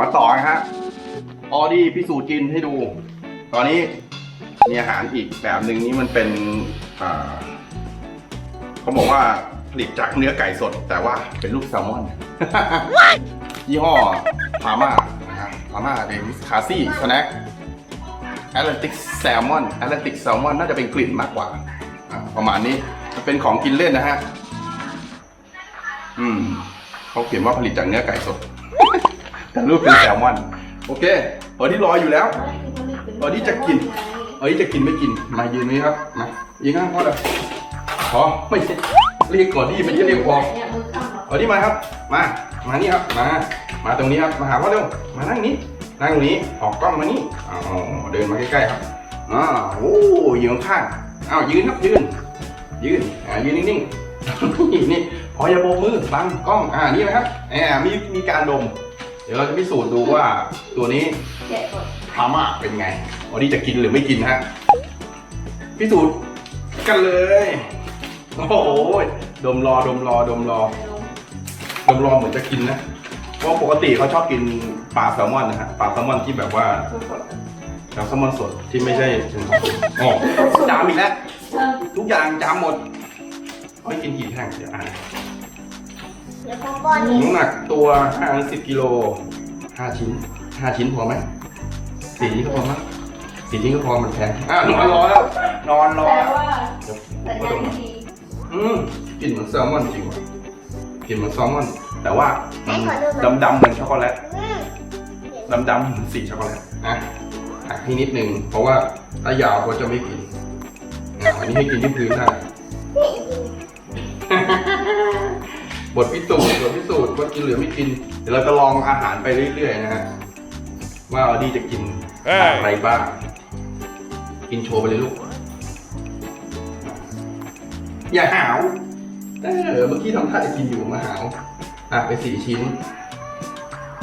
มาต่อนะฮะออดี้พิสูจน์กินให้ดู ตอนนี้มีอาหารอีกแบบหนึ่งนี้มันเป็นอ่าเขาบอกว่าผลิตจากเนื้อไก่สด แต่ว่าเป็นลูกแซลมอน ยี่ห้อพาม่านะฮะพาม่าเดวิสคาซี่สแน็คแอตแลนติกแซลมอนแอตแลนติกแซลมอนน่าจะเป็นกลิ่นมากกว่าอ่าประมาณนี้มันเป็นของกินเล่นนะฮะ อืมเขาเขียนว่าผลิตจากเนื้อไก่สด แต่รูปเป็นแซลมอน โอเคเออที่รออยู่แล้วเออนี่จะกินเอ้ยจะกินไม่กิน มายืนนี้ครับ มายืนข้างพ่อเลยพอไม่ใช่เรียกก่อนที่ไม่ใช่เรียกพอเนี่ยมือข้างหรอเอาที่มาครับ มา มานี่ครับ มา มาตรงนี้ครับ มาหาพ่อเร็ว มานั่งนี้ นั่งตรงนี้ ออกกล้องมานี่อ๋อเดินมาใกล้ๆครับอ่าโอ้ยืนข้างอ้าวยืนครับยืน ยืนอ่ายืนนิ่งๆนี่พออย่าโบมือบังกล้องอ่านี่นะครับแอบมีมีการดม เดี๋ยวเราจะพิสูจน์ดูว่าตัวนี้แกะก่อนพาม่าเป็นไง วันนี้จะกินหรือไม่กินฮะ พิสูจน์กันเลย โอ้โหดมรอดมรอดมรอ ดมรอเหมือนจะกินนะ เพราะปกติเขาชอบกินปลาแซลมอนนะฮะ ปลาแซลมอนที่แบบว่าสดปลาแซลมอนสดที่ไม่ใช่อ๋อจามอีกแล้วๆเออทุกอย่างจามหมดไม่กินกี่แท่งเดี๋ยวอ่าน เดี๋ยวพ่อป้อนนี่น้ำหนักตัว50กิโล5ชิ้น5ชิ้นพอไหมสี่ชิ้นก็พอมั้ยสี่ชิ้นก็พอมันแพงอะนอนรอแล้ว นอนรอแต่แล้วว่าสัญญาณไม่ดีอืมกลิ่นเหมือนแซลมอนจริงว่ะกลิ่นเหมือนแซลมอน แต่ว่ามันดำดำๆเหมือนช็อกโกแลต อืมดำดำๆเหมือนสีช็อกโกแลตนะหักให้นิดนึง เพราะว่าถ้ายาวก็จะไม่กินอะอันนี้ให้กินที่พื้นได้ บทพิสูจน์บทพิสูจน์ว่ากินหรือไม่กิน เดี๋ยวเราจะลองอาหารไปเรื่อยๆนะฮะว่าออดี้จะกินอะไรบ้าง กินโชว์ไปเลยลูก อย่าหาวเออเมื่อกี้ทำท่าจะกินอยู่มาหาวอะไปสี่ชิ้น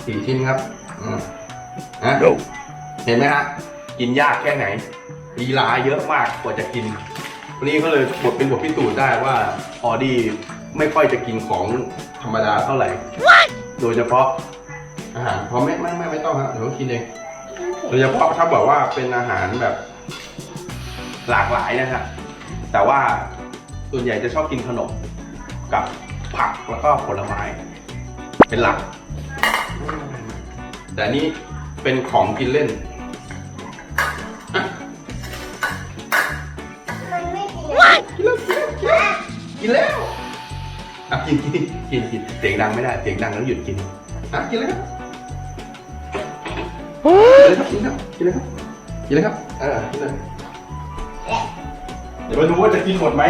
สี่ชิ้นครับอืมอะเห็นไหมฮะ กินยากแค่ไหนลีลาเยอะมากกว่าจะกินวันนี้ก็เลยบทเป็นบทพิสูจน์ได้ว่าออดี้ ไม่ค่อยจะกินของธรรมดาเท่าไหร่ โดยเฉพาะอาหารเพราะไม่ไม่ไม่ไม่ต้องครับเดี๋ยวผมกินเอง โดยเฉพาะถ้าแบบว่าเป็นอาหารแบบ หลากหลายนะฮะแต่ว่าส่วนใหญ่จะชอบกินขนมกับผักแล้วก็ผลไม้ เป็นหลัก แต่อันนี้เป็นของกินเล่นมัน กินกินกินกินเสียงดังไม่ได้เสียงดังแล้วหยุดกินอะกินเลยครับกินเลยครับกินเลยครับกินเลยครับกินเลยครับเออกินเลยเดี๋ยวมาดูว่าจะกินหมดไหม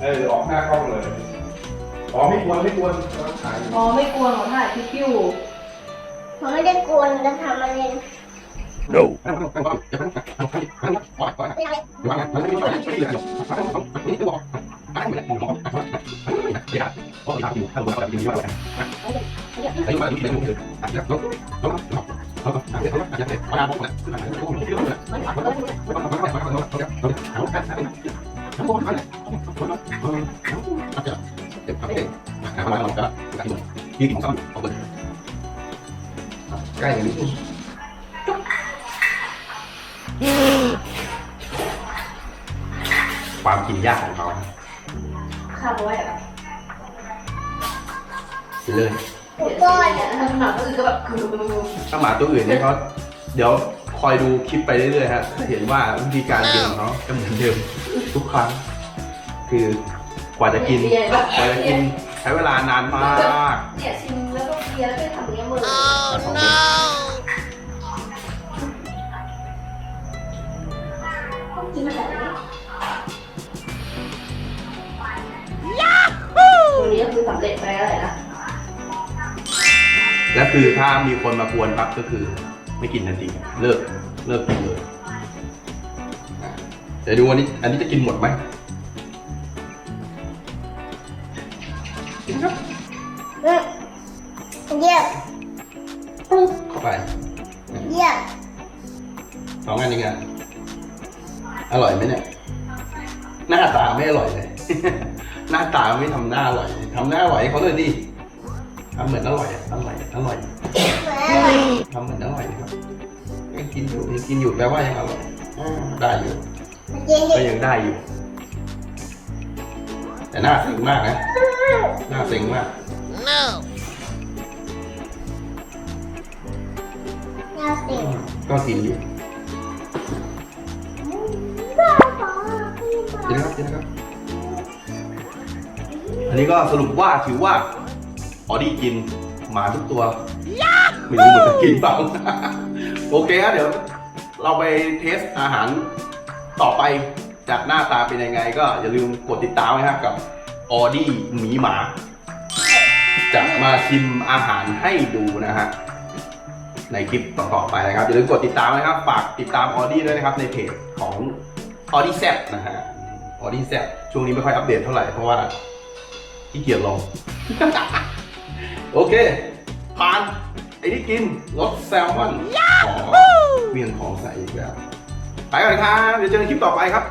เออออกหน้ากล้องเลยอ๋อไม่ควรไม่ควรเราถ่ายอยู่อ๋อไม่กลัวหรอกถ่ายคลิปอยู่ผมไม่ได้กวนจะทำอะไร No. ใกล้กันนิดนึงความกินยากของเขา ข้าวไว้อะกินเลยผมป้อนเนี่ยทำหนังอื่นก็แบบคือถ้าหมาตัวอื่นเนี่ยเขาเดี๋ยวคอยดูคลิปไปเรื่อยๆฮะจะเห็นว่าวิธีการกินของเขาจะเหมือนเดิมทุกครั้ง คือกว่าจะกินกว่าจะกินใช้เวลานานมากเนี่ยชิมแล้วก็เคลียร์แล้วก็ทำอย่างเงี้ยมือส นี้ก็คือสำเร็จไปแล้วแหละนะ และคือถ้ามีคนมากวนปั๊บก็คือ ไม่กินทันทีเลิกเลิกกินเลยอะเดี๋ยวดูอันนี้ อันนี้จะกินหมดไหมกินครับอืมเยี่ยมเข้าไปเยี่ยมสองอันนี้กันอร่อยไหมเนี่ย หน้าตาไม่อร่อยเลยห น้าตาไม่ทำหน้าอร่อยทำหน้าอร่อยให้เขาเลยดิทำเหมือนอร่อยอะอร่อยอร่อยเหมือนอะไรทำเหมือนอร่อยนะครับยังกินอยู่ยังกินอยู่แปลว่ายังอร่อยอ่าได้อยู่มันเย็นก็ยังได้อยู่ แต่หน้าเซ็งมากนะหน้าเซ็งมากน่าสิก็กินอยู่บ้าบอกินนะครับกินนะครับ อันนี้ก็สรุปว่าถือว่าออดี้กินหมาทุกตัวไม่รู้มันจะกินเปล่าโอเคครับเดี๋ยวเราไปเทสอาหารต่อไปจากหน้าตาเป็นยังไง ก็อย่าลืมกดติดตามไว้ครับกับออดี้หมีหมา จะมาชิมอาหารให้ดูนะฮะในคลิปต่อๆไปนะครับอย่าลืมกดติดตามนะครับฝากติดตามออดี้ด้วยนะครับ ในเพจของออดี้แซนะฮะออดี้แซช่วงนี้ไม่ค่อยอัปเดตเท่าไหร่เพราะว่า ขี้เกียจลงโอเคผ่านไอ้ที่กินรสแซลมอนขอเวียงของใส่อีกแล้ว ไปก่อนครับ เดี๋ยวเจอกันคลิปต่อไปครับ